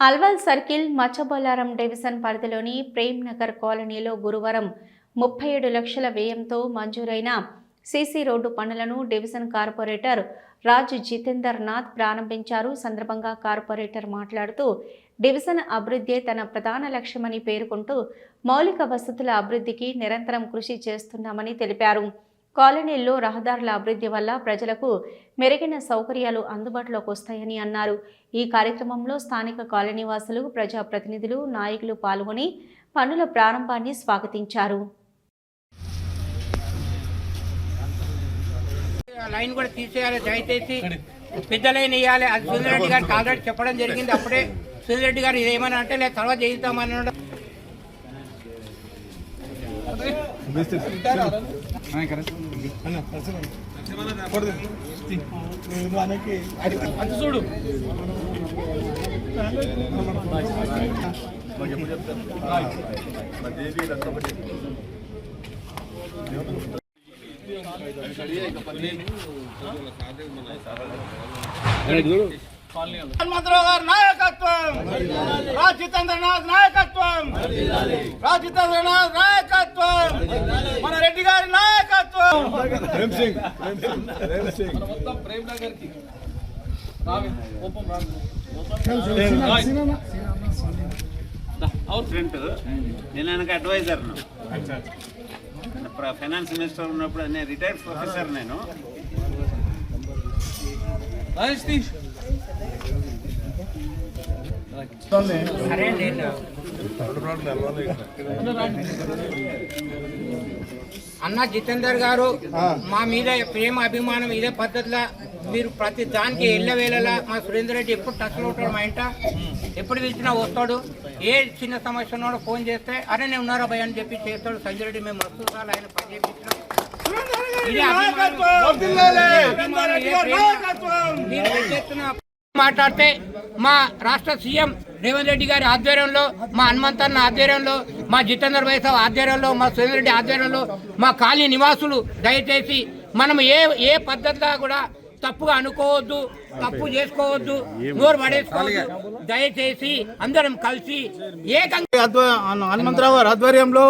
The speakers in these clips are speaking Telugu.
అల్వల్ సర్కిల్ మచ్చబొల్లారం డివిజన్ పరిధిలోని ప్రేమ్ నగర్ కాలనీలో గురువారం ముప్పై ఏడు లక్షల వ్యయంతో మంజూరైన సీసీ రోడ్డు పనులను డివిజన్ కార్పొరేటర్ రాజ్ జితేందర్ నాథ్ ప్రారంభించారు. సందర్భంగా కార్పొరేటర్ మాట్లాడుతూ డివిజన్ అభివృద్ధి తన ప్రధాన లక్ష్యమని పేర్కొంటూ మౌలిక వసతుల అభివృద్ధికి నిరంతరం కృషి చేస్తున్నామని తెలిపారు. కాలనీల్లో రహదారుల అభివృద్ధి వల్ల ప్రజలకు మెరుగైన సౌకర్యాలు అందుబాటులోకి వస్తాయని అన్నారు. ఈ కార్యక్రమంలో స్థానిక కాలనీవాసులు ప్రజాప్రతినిధులు నాయకులు పాల్గొని పనుల ప్రారంభాన్ని స్వాగతించారు. లైన్ కూడా తీసేయాలి. దయచేసి పెద్ద లైన్ వేయాలి అది సుందరెడ్డి గారికి ఆల్రెడీ చెప్పడం జరిగింది. అప్పుడే సుందరెడ్డి గారు ఇది ఏమని అంటే లేదు తర్వాత చేయిస్తామని అనడం. హనుమంతరావు గారి నాయకత్వం. రాజ్ జితేంద్రనాథ్ నాయకత్వం. రాజ్ జితేంద్రనాథ్ నాయకత్వం మన రెడ్డి గారి నాయకత్వం ప్రేమ్ సింగ్ ప్రేమ్ సింగ్ ప్రేమ్ సింగ్ ప్రెసిడెంట్ నేను ఆయనకు అడ్వైజర్ ఫైనాన్స్ మినిస్టర్ ఉన్నప్పుడు నేను రిటైర్డ్ ప్రొఫెసర్ నేను. అన్న జితేందర్ గారు మా మీద ప్రేమ అభిమానం ఇదే పద్ధతిలో మీరు ప్రతి దానికి ఎల్ల వేళలా మా సురేందర్ రెడ్డి ఎప్పుడు టచ్లో ఉంటాడు మా ఇంట? ఎప్పుడు పిలిచినా వస్తాడు. ఏ చిన్న సమస్య ఉన్నాడో ఫోన్ చేస్తే అరే నేను ఉన్నారా భయ అని చెప్పి చేస్తాడు. సంజయ్ రెడ్డి మేము మస్తు సార్లు ఆయన పని. మీరు మాట్లాడితే మా రాష్ట్ర సీఎం రేవంత్ రెడ్డి గారి ఆధ్వర్యంలో మా హనుమంతన్న ఆధ్వర్యంలో మా జితేందర్ వైసావ్ ఆధ్వర్యంలో మా సురేందర్ రెడ్డి ఆధ్వర్యంలో మా కాలనీ నివాసులు దయచేసి మనం ఏ ఏ పద్ధతిగా కూడా తప్పుగా అనుకోవద్దు తప్పు చేసుకోవద్దు నోరు పడేసుకోవద్దు. దయచేసి అందరం కలిసి ఏకంగా హనుమంతరావు ఆధ్వర్యంలో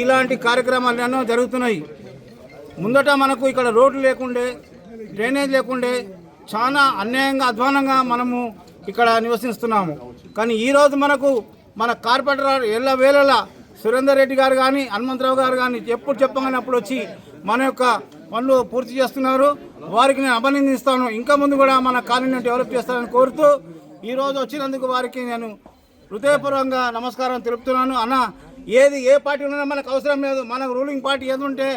ఇలాంటి కార్యక్రమాలు ఎన్నో జరుగుతున్నాయి. ముందట మనకు ఇక్కడ రోడ్లు లేకుండే డ్రైనేజ్ లేకుండే చాలా అన్యాయంగా అధ్వానంగా మనము ఇక్కడ నివసిస్తున్నాము. కానీ ఈరోజు మనకు మన కార్పొరేటర్ ఎల్ల వేళల సురేందర్ రెడ్డి గారు కానీ హనుమంతరావు గారు కానీ ఎప్పుడు చెప్పగానే అప్పుడు వచ్చి మన యొక్క పనులు పూర్తి చేస్తున్నారు. వారికి నేను అభినందిస్తాను. ఇంకా ముందు కూడా మన కాలనీని డెవలప్ చేస్తానని కోరుతూ ఈరోజు వచ్చినందుకు వారికి నేను హృదయపూర్వకంగా నమస్కారం తెలుపుతున్నాను. అన్న ఏది ఏ పార్టీ ఉన్నా మనకు అవసరం లేదు. మనకు రూలింగ్ పార్టీ ఏది ఉంటే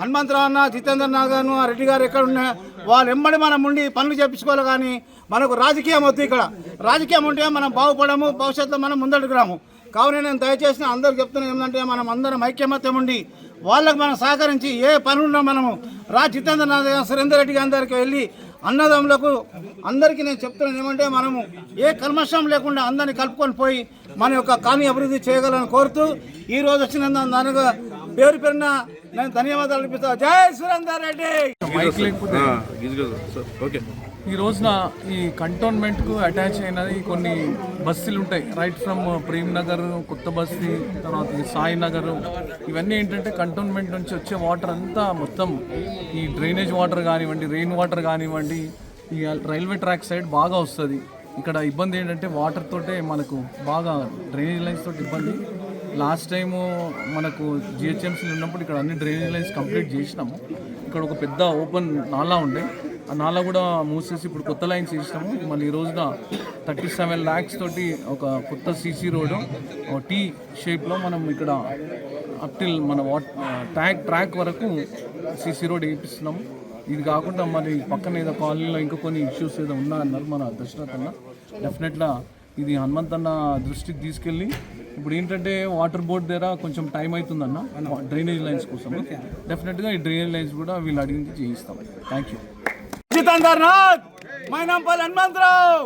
హనుమంతరావు అన్న జితేంద్ర గారు ఆ రెడ్డి గారు ఎక్కడ ఉన్నా వాళ్ళు ఎమ్మడి మనం ఉండి పనులు చేపించుకోవాలి కానీ మనకు రాజకీయం వద్దు ఇక్కడ. రాజకీయం ఉంటే మనం బాగుపడము భవిష్యత్తులో మనం ముందడుగు రాము కావున నేను దయచేసి అందరూ చెప్తున్నా ఏంటంటే మనం అందరం ఐక్యమత్యం ఉండి వాళ్ళకు మనం సహకరించి ఏ పనున్నా మనము రా జితేంద్రనాథ్ గారు, సురేందర్ రెడ్డి గారి దగ్గరికి వెళ్ళి అన్నదమ్ములకు అందరికీ నేను చెప్తున్నాను ఏమంటే మనము ఏ కల్మషం లేకుండా అందరిని కలుపుకొని పోయి మన యొక్క కాని అభివృద్ధి చేయగలని కోరుతూ ఈ రోజు వచ్చిన దానికి పేరు పేరున నేను ధన్యవాదాలు అనిపిస్తా జై సురేందర్ రెడ్డి! మైక్ లేకపోతే? ఈ రోజున ఈ కంటోన్మెంట్కు అటాచ్ అయినది కొన్ని బస్సులు ఉంటాయి. రైట్ ఫ్రమ్ ప్రేమ్ నగర్ కొత్త బస్తీ తర్వాత ఈ సాయి నగర్ ఇవన్నీ ఏంటంటే కంటోన్మెంట్ నుంచి వచ్చే వాటర్ అంతా మొత్తం ఈ డ్రైనేజ్ వాటర్ కానివ్వండి రెయిన్ వాటర్ కానివ్వండి ఈ రైల్వే ట్రాక్ సైడ్ బాగా వస్తుంది. ఇక్కడ ఇబ్బంది ఏంటంటే వాటర్ తోటే మనకు బాగా డ్రైనేజ్ లైన్స్ తోటి ఇబ్బంది. లాస్ట్ టైము మనకు జిహెచ్ఎంసీలు ఉన్నప్పుడు ఇక్కడ అన్ని డ్రైనేజ్ లైన్స్ కంప్లీట్ చేసినాము. ఇక్కడ ఒక పెద్ద ఓపెన్ నాలా ఉండే. ఆ నాలా కూడా మూసేసి ఇప్పుడు కొత్త లైన్స్ వేసినాము. మన ఈ రోజున థర్టీ సెవెన్ ల్యాక్స్ తోటి ఒక కొత్త సీసీ రోడ్డు టీ షేప్లో మనం ఇక్కడ అప్ టిల్ మన వాట్ ట్రాక్ ట్రాక్ వరకు సీసీ రోడ్ వేయిస్తున్నాము ఇది కాకుండా మరి పక్కన ఏదో కాలనీలో ఇంకా కొన్ని ఇష్యూస్ ఏదో ఉన్నా అన్నారు మన దశరథ్ అన్న. డెఫినెట్గా ఇది హనుమంత్ అన్న దృష్టికి తీసుకెళ్ళి ఇప్పుడు ఏంటంటే వాటర్ బోర్డ్ దగ్గర కొంచెం టైం అవుతుందన్న డ్రైనేజ్ లైన్స్ కోసం. డెఫినెట్గా ఈ డ్రైనేజ్ లైన్స్ కూడా వీళ్ళు అడిగింది చేయిస్తాం. Thank you Mynampally Hanumantharao!